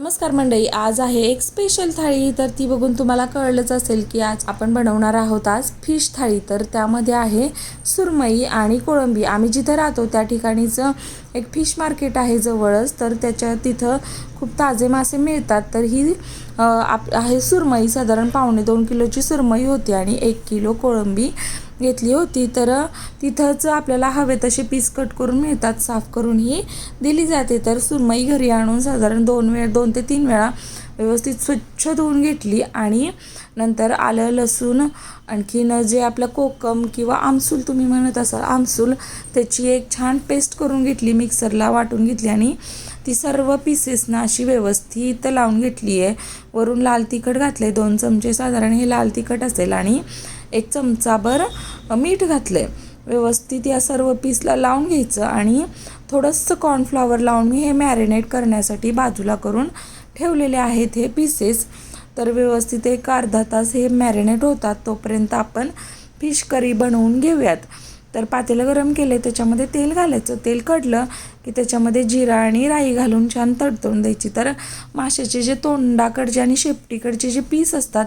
नमस्कार मंडळी आज आहे एक स्पेशल थाळी. तर ती बघून तुम्हाला कळलंच असेल की आज आपण बनवणार आहोत आज फिश थाळी. तर त्यामध्ये आहे सुरमई आणि कोळंबी. आम्ही जिथं राहतो त्या ठिकाणीचं एक फिश मार्केट आहे जवळच. तर त्याच्या तिथं खूप ताजे मासे मिळतात. तर ही आप आहे सुरमई. साधारण पावणे दोन किलोची सुरमई होती आणि एक किलो कोळंबी. घेतली होती तर तिथंच आपल्याला हवे तसे पीस कट करून मिळतात साफ करून ही दिली जाते. तर सुरमई घरी आणून साधारण दोन वेळ दोन ते तीन वेळा व्यवस्थित स्वच्छ धुवून घेतली आणि नंतर आलं लसूण आणखीन जे आपलं कोकम किंवा आमसूल तुम्ही म्हणत असाल आमसूल त्याची एक छान पेस्ट करून घेतली मिक्सरला वाटून घेतली आणि ती सर्व पीसेसना अशी व्यवस्थित लावून घेतली आहे. वरून लाल तिखट घातले दोन चमचे साधारण हे लाल तिखट असेल आणि एक चमचाभर मीठ घातलं आहे व्यवस्थित या सर्व पीसला लावून घ्यायचं आणि थोडंसं कॉर्नफ्लॉवर लावून मी हे मॅरिनेट करण्यासाठी बाजूला करून ठेवलेले आहेत हे पीसेस तर व्यवस्थित एक अर्धा तास हे मॅरिनेट होतात. तोपर्यंत आपण फिश करी बनवून घेऊयात. तर पातेलं गरम केले त्याच्यामध्ये तेल घालायचं. तेल कडलं की त्याच्यामध्ये जिरा आणि राई घालून छान तडतडून द्यायची. तर माशाचे जे तोंडाकडचे आणि शेपटीकडचे जे पीस असतात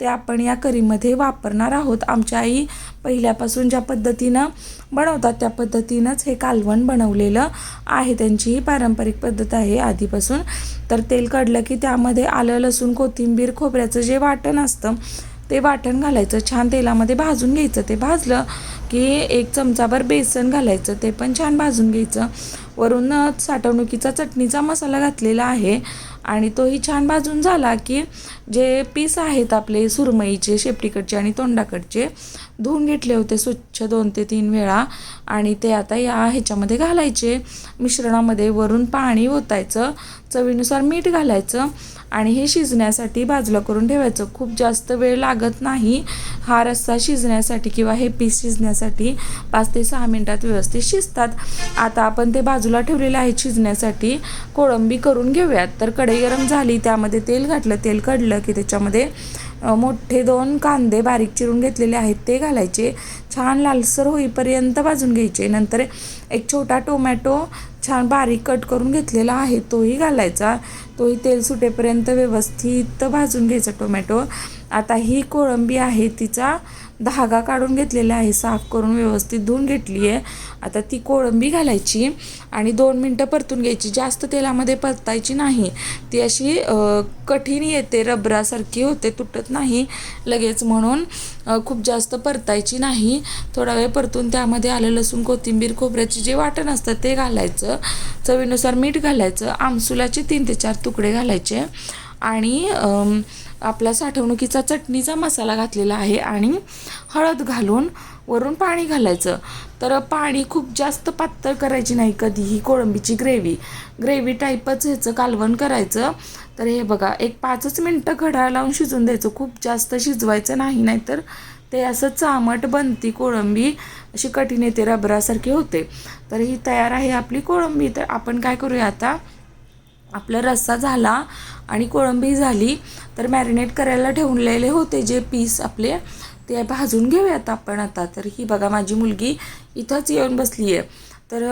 ते आपण या करीमध्ये वापरणार आहोत. आमच्या आई पहिल्यापासून ज्या पद्धतीनं बनवतात त्या पद्धतीनंच हे कालवण बनवलेलं आहे. त्यांची ही पारंपरिक पद्धत आहे आधीपासून. तर तेल काढलं की त्यामध्ये आलं लसूण कोथिंबीर खोबऱ्याचं जे वाटण असतं ते वाटण घालायचं. छान तेलामध्ये भाजून घ्यायचं. ते भाजलं की एक चमचाभर बेसन घालायचं ते पण छान भाजून घ्यायचं. वरून साठवणुकीचा चटणीचा मसाला घातलेला आहे आणि तोही छान भाजून झाला की जे पीस आहेत आपले सुरमईचे शेपटीकडचे आणि तोंडाकडचे धुवून घेतले होते स्वच्छ दोन ते तीन वेळा आणि ते आता या ह्याच्यामध्ये घालायचे. मिश्रणामध्ये वरून पाणी ओतायचं चवीनुसार मीठ घालायचं आणि हे शिजण्यासाठी बाजूला करून ठेवायचं. खूप जास्त वेळ लागत नाही. हा रस्सा शिजण्यासाठी किंवा हे पीस शिजण्यासाठी पाच ते सहा मिनटात व्यवस्थित शिजतात. आता आपण ते बाजूला ठेवलेले आहे शिजण्यासाठी. कोळंबी करून घेऊयात. तर कढई गरम झाली त्यामध्ये तेल घातलं. तेल कडलं की त्याच्यामध्ये मोठे दोन कांदे बारीक चिरून घेतलेले आहेत. ते घालायचे. छान लालसर होईपर्यंत भाजून घ्यायचे. नंतर एक छोटा टोमॅटो छान बारीक कट करून घेतलेला आहे. तोही घालायचा. तोही तेल सुटेपर्यंत व्यवस्थित भाजून घ्यायचा टोमॅटो. आता ही कोळंबी आहे तिचा धागा काढून घेतलेला आहे साफ करून व्यवस्थित धुवून घेतली आहे आता ती कोळंबी घालायची आणि दोन मिनटं परतून घ्यायची. जास्त तेलामध्ये परतायची नाही. ती अशी कठीण येते रबरासारखी होते तुटत नाही लगेच म्हणून खूप जास्त परतायची नाही. थोडा वेळ परतून त्यामध्ये आलं लसूण कोथिंबीर खोबऱ्याचे जे वाटण असतं ते घालायचं. चवीनुसार मीठ घालायचं. आमसुलाचे तीन ते चार तुकडे घालायचे. आणि आपला साठवणुकीचा चटणीचा मसाला घातलेला आहे आणि हळद घालून वरून पाणी घालायचं. तर पाणी खूप जास्त पातळ करायची नाही कधीही कोळंबीची ग्रेव्ही. ग्रेव्ही टाईपच ह्याचं कालवण करायचं. तर हे बघा एक पाचच मिनटं घड्याळ लावून शिजून द्यायचं. खूप जास्त शिजवायचं नाही नाहीतर ते असं चामट बनती कोळंबी अशी कठीण येते रबरासारखी होते. तर ही तयार आहे आपली कोळंबी. तर आपण काय करूया आता? आपला रस्सा झाला आणि कोळंबी झाली तर मॅरिनेट करायला ठेवलेले होते जे पीस आपले ते भाजून घेऊयात आपण आता. तर ही बघा माझी मुलगी इथंच येऊन बसली आहे. तर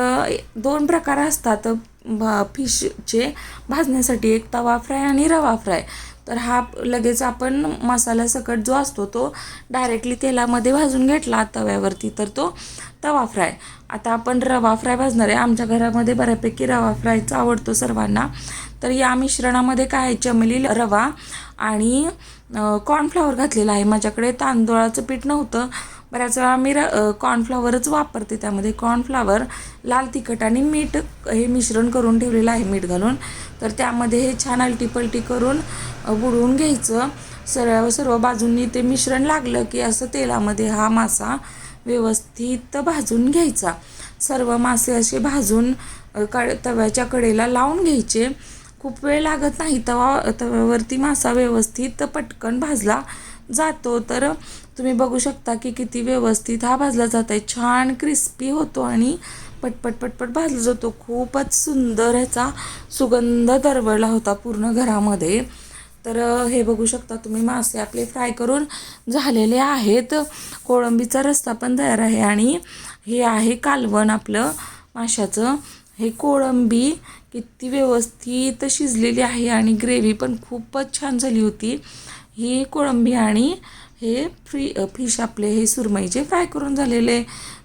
दोन प्रकार असतात. भा फिशचे भाजण्यासाठी एक तवा फ्राय आणि रवा फ्राय. तर हा लगेच आपण मसाला सकट जो असतो तो डायरेक्टली तेलामध्ये भाजून घेतला तव्यावरती. तर तो तवा फ्राय आता आपण रवा फ्राय भाजणार आहे. आमच्या घरामध्ये बऱ्यापैकी रवा फ्रायचा आवडतो सर्वांना. तर या मिश्रणामध्ये काय आहे? चमेली रवा आणि कॉर्नफ्लॉवर घातलेला आहे. माझ्याकडे तांदूळाचं पीठ नव्हतं. बऱ्याच वेळा मी र कॉर्नफ्लॉवरच वापरते त्यामध्ये. कॉर्नफ्लॉवर लाल तिखट आणि मीठ हे मिश्रण करून ठेवलेलं आहे मीठ घालून. तर त्यामध्ये हे छान अलटीपलटी करून बुडवून घ्यायचं. सर्व सर्व बाजूंनी ते मिश्रण लागलं की असं तेलामध्ये हा मासा व्यवस्थित भाजून घ्यायचा. सर्व मासे असे भाजून कड तव्याच्या कडेला लावून घ्यायचे. खूप वेळ लागत नाही तवा तव्यावरती मासा व्यवस्थित पटकन भाजला जातो तर तुम्ही बघू शकता की किती व्यवस्थित हा भाजला जात आहे छान क्रिस्पी होतो आणि पटपट पटपट भाजला जातो. खूपच सुंदर ह्याचा सुगंध दरवळला होता पूर्ण घरामध्ये. तर हे बघू शकता तुम्ही मासे आपले फ्राय करून झालेले आहेत. कोळंबीचा रस्ता पण तयार आहे आणि हे आहे कालवण आपलं माशाचं. हे कोळंबी किती व्यवस्थित शिजलेली आहे आणि ग्रेव्ही पण खूपच छान झाली होती. ही कोळंबी आणि हे फ्री फिश आपले हे सुरमईचे फ्राय करून झालेले.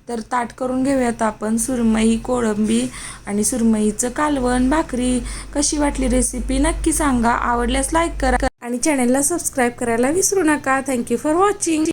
तर ताट करून घेऊयात आपण. सुरमई कोळंबी आणि सुरमईचं कालवण भाकरी. कशी वाटली रेसिपी नक्की सांगा. आवडल्यास लाईक करा. आणि चॅनलला सबस्क्राईब करायला विसरू नका. Thank you for watching